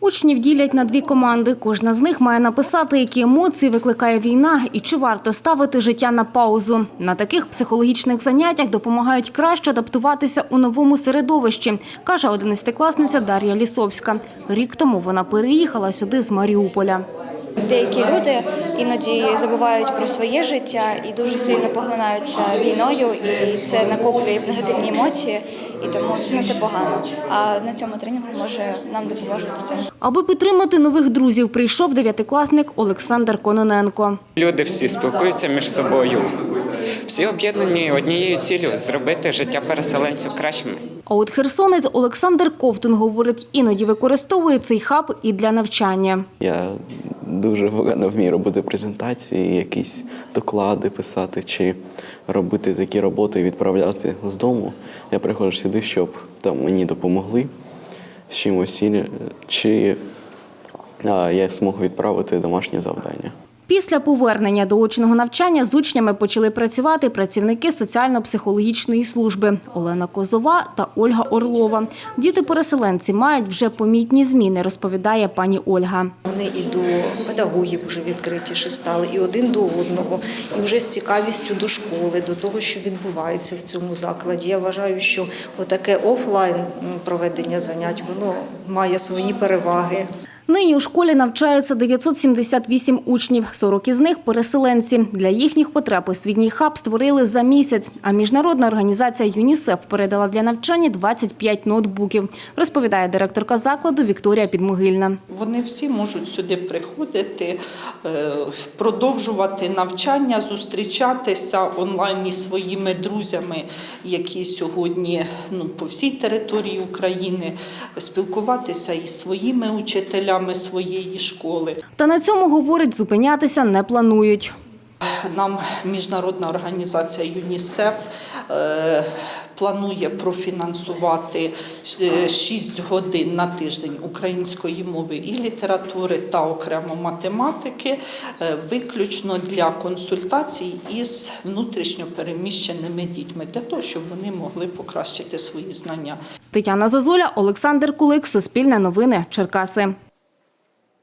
Учнів ділять на дві команди. Кожна з них має написати, які емоції викликає війна і чи варто ставити життя на паузу. На таких психологічних заняттях допомагають краще адаптуватися у новому середовищі, каже одинадцятикласниця Дар'я Лісовська. Рік тому вона переїхала сюди з Маріуполя. Деякі люди іноді забувають про своє життя і дуже сильно поглинаються війною, і це накоплює негативні емоції, і тому ну, це погано. А на цьому тренінгу може нам допоможуть з цим. Аби підтримати нових друзів, прийшов дев'ятикласник Олександр Кононенко. Люди всі спілкуються між собою. Всі об'єднані однією ціллю зробити життя переселенців кращими. А от херсонець Олександр Ковтун говорить, іноді використовує цей хаб і для навчання. Я дуже погано вмію робити презентації, якісь доклади писати чи робити такі роботи і відправляти з дому. Я приходжу сюди, щоб там мені допомогли з чимось, чи я змогу відправити домашнє завдання. Після повернення до очного навчання з учнями почали працювати працівники соціально-психологічної служби Олена Козова та Ольга Орлова. Діти-переселенці мають вже помітні зміни, розповідає пані Ольга. Вони і до педагогів вже відкритіше стали, і один до одного, і вже з цікавістю до школи, до того, що відбувається в цьому закладі. Я вважаю, що отаке офлайн проведення занять воно має свої переваги. Нині у школі навчається 978 учнів, 40 із них – переселенці. Для їхніх потреб освітній хаб створили за місяць, а міжнародна організація ЮНІСЕФ передала для навчання 25 ноутбуків, розповідає директорка закладу Вікторія Підмогильна. Вони всі можуть сюди приходити, е, продовжувати навчання, зустрічатися онлайн із своїми друзями, які сьогодні ну, по всій території України, спілкуватися із своїми учителями своєї школи. Та на цьому, говорить, зупинятися не планують. Нам міжнародна організація ЮНІСЕФ е, планує профінансувати 6 годин на тиждень української мови і літератури та окремо математики, е, виключно для консультацій із внутрішньо переміщеними дітьми, для того, щоб вони могли покращити свої знання. Тетяна Зозуля, Олександр Кулик, Суспільне новини, Черкаси.